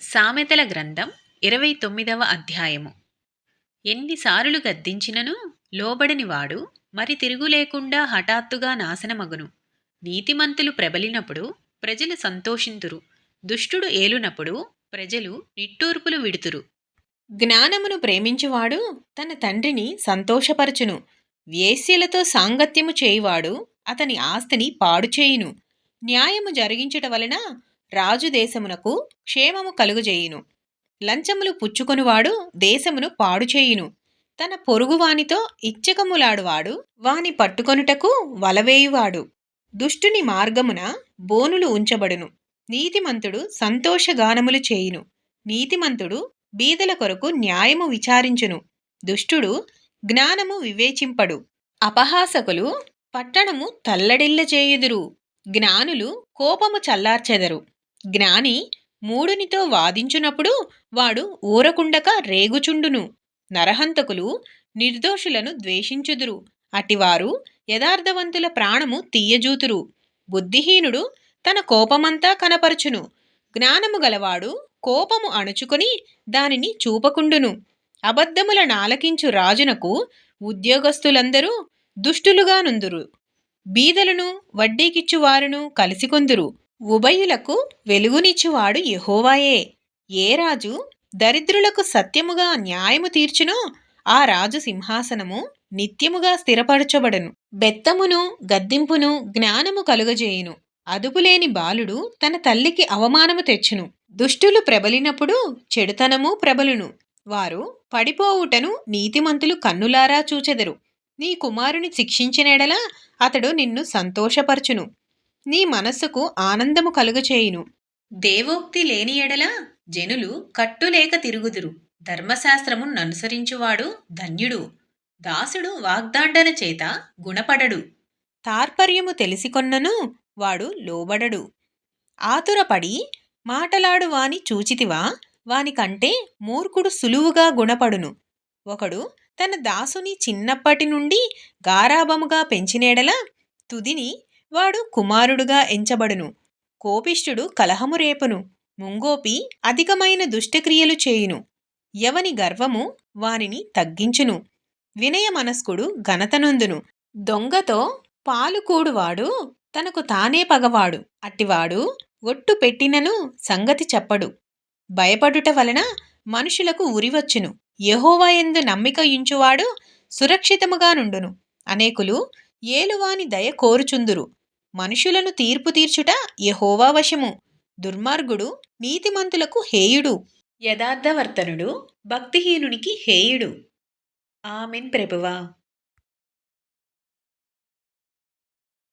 సామెతల గ్రంథం ఇరవై తొమ్మిదవ అధ్యాయము. ఎన్నిసార్లు గద్దించినను లోబడనివాడు మరి తిరుగులేకుండా హఠాత్తుగా నాశనమగును. నీతిమంతులు ప్రబలినప్పుడు ప్రజలు సంతోషింతురు. దుష్టుడు ఏలునప్పుడు ప్రజలు నిట్టూర్పులు విడుతురు. జ్ఞానమును ప్రేమించువాడు తన తండ్రిని సంతోషపరచును. వేశ్యలతో సాంగత్యము చేయువాడు అతని ఆస్తిని పాడు చేయును న్యాయము జరిగించుట వలన రాజు దేశమునకు క్షేమము కలుగజేయును. లంచములు పుచ్చుకొనువాడు దేశమును పాడుచేయును తన పొరుగువానితో ఇచ్చకములాడువాడు వాని పట్టుకొనుటకు వలవేయువాడు. దుష్టుని మార్గమున బోనులు ఉంచబడును. నీతిమంతుడు సంతోషగానములు చేయును. నీతిమంతుడు బీదల కొరకు న్యాయము విచారించును. దుష్టుడు జ్ఞానము వివేచింపడు. అపహాసకులు పట్టణము తల్లడిల్ల చేయుదురు జ్ఞానులు కోపము చల్లార్చెదరు. జ్ఞాని మూడునితో వాదించునప్పుడు వాడు ఊరకుండక రేగుచుండును. నరహంతకులు నిర్దోషులను ద్వేషించుదురు. అటివారు యథార్థవంతుల ప్రాణము తీయజూతురు. బుద్ధిహీనుడు తన కోపమంతా కనపరచును. జ్ఞానము గలవాడు కోపము అణుచుకొని దానిని చూపకుండును. అబద్ధముల నాలకించు రాజునకు ఉద్యోగస్తులందరూ దుష్టులుగా నుందురు బీదలను వడ్డీకిచ్చువారును కలిసికొందురు. ఉభయులకు వెలుగునిచ్చువాడు యహోవాయే. ఏ రాజు దరిద్రులకు సత్యముగా న్యాయము తీర్చునో ఆ రాజు సింహాసనము నిత్యముగా స్థిరపరచబడను. బెత్తమును గద్దింపును జ్ఞానము కలుగజేయును. అదుపులేని బాలుడు తన తల్లికి అవమానము తెచ్చును. దుష్టులు ప్రబలినప్పుడు చెడుతనము ప్రబలును. వారు పడిపోవుటను నీతిమంతులు కన్నులారా చూచెదరు. నీ కుమారుని శిక్షించినెడలా అతడు నిన్ను సంతోషపరచును. నీ మనస్సుకు ఆనందము కలుగచేయును. దేవోక్తి లేని ఎడల జనులు కట్టులేక తిరుగుదురు. ధర్మశాస్త్రము ననుసరించువాడు ధన్యుడు. దాసుడు వాగ్దాండన చేత గుణపడడు. తార్పర్యము తెలిసికొన్నను వాడు లోబడడు. ఆతురపడి మాటలాడు వాని చూచితివా? వానికంటే మూర్ఖుడు సులువుగా గుణపడును. ఒకడు తన దాసుని చిన్నప్పటి నుండి గారాబముగా పెంచినేడల తుదిని వాడు కుమారుడుగా ఎంచబడును. కోపిష్ఠుడు కలహము రేపును. ముంగోపి అధికమైన దుష్టక్రియలు చేయును. ఎవని గర్వము వానిని తగ్గించును. వినయ మనస్కుడు దొంగతో పాలుకూడువాడు తనకు తానే పగవాడు. అట్టివాడు ఒట్టు పెట్టినను సంగతి చెప్పడు. భయపడుట వలన మనుషులకు ఉరివచ్చును. యహోవాయందు నమ్మిక ఇంచువాడు సురక్షితముగా నుండును. అనేకులు ఏలువాని దయ కోరుచుందురు. మనుషులను తీర్పు తీర్చుట యహోవా వశము. దుర్మార్గుడు నీతిమంతులకు హేయుడు. యథార్థవర్తనుడు భక్తిహీనునికి హేయుడు. ఆమెన్ ప్రభువా.